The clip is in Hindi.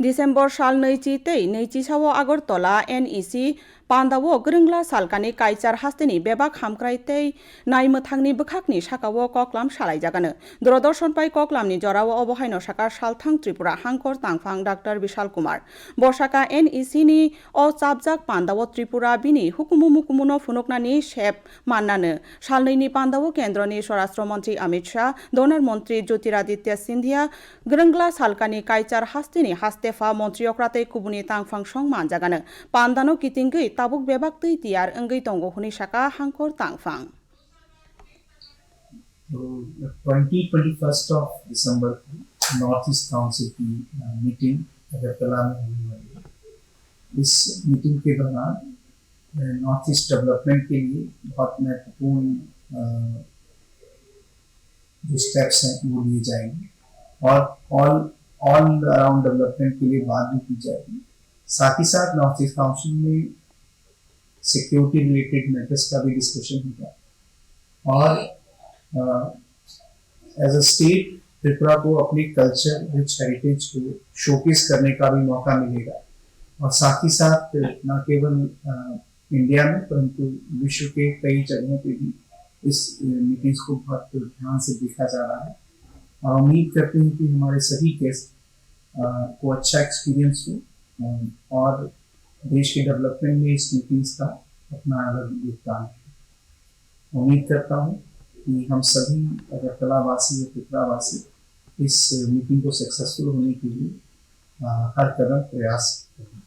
디셈버 살 너이치 때이 너이치 샤워 아거톨라 NEC पान्दावो ग्रोंग्ला सालकानि काइचार हास्तेनि बेबाक हामक्राय तै नायमोथांनि बोखाकनि साकावो कक्लाम सालायजागानो दूरदर्शन पाइ कक्लामनि जरावो अबहायनो साका सालथां त्रिपुरा हांकर तांफां डाक्टर विशाल कुमार बसाका एनइसि नि अ चाबजाक पान्दावो त्रिपुरा बिनि हुकुमु मुकुमुनो फुनुकनानि सेप माननानो सालनैनि पान्दावो केन्द्रनि स्वराष्ट्र मन्त्री अमित शाह डोनार मन्त्री ज्योतिरादित्य सिन्धिया ग्रोंग्ला सालकानि काइचार हास्तेनि हास्तेफा मन्त्रियक्रातै कुबुनि तांफां सं मानजागानो पान्दानो कितिंगै tabuk bebak tui tiar enggai tongo huni saka hangkor tangfang. So, the 20-21st of December को Council की मीटिंग अगरतला में होने वाली है इस मीटिंग के दौरान नॉर्थ ईस्ट डेवलपमेंट के लिए बहुत महत्वपूर्ण जो स्टेप्स हैं वो लिए जाएँगे और ऑल ऑल अराउंड डेवलपमेंट के लिए बात भी की जाएगी। साथ ही साथ नॉर्थ ईस्ट काउंसिल में सिक्योरिटी रिलेटेड मैटर्स का भी डिस्कशन होगा और एज अ स्टेट त्रिपुरा को अपने कल्चर रिच हेरिटेज को शोकेस करने का भी मौका मिलेगा। और साथ ही साथ, न केवल इंडिया में, परंतु विश्व के कई जगहों पे भी इस मीटिंग्स को बहुत ध्यान से देखा जा रहा है। और उम्मीद करते हैं कि हमारे सभी गेस्ट को अच्छा एक्सपीरियंस हो और देश के डेवलपमेंट में इस मीटिंग्स का अपना अलग योगदान है। उम्मीद करता हूँ कि हम सभी अगरतलावासी या पिपरावासी वासी इस मीटिंग को सक्सेसफुल होने के लिए हर कदम प्रयास करें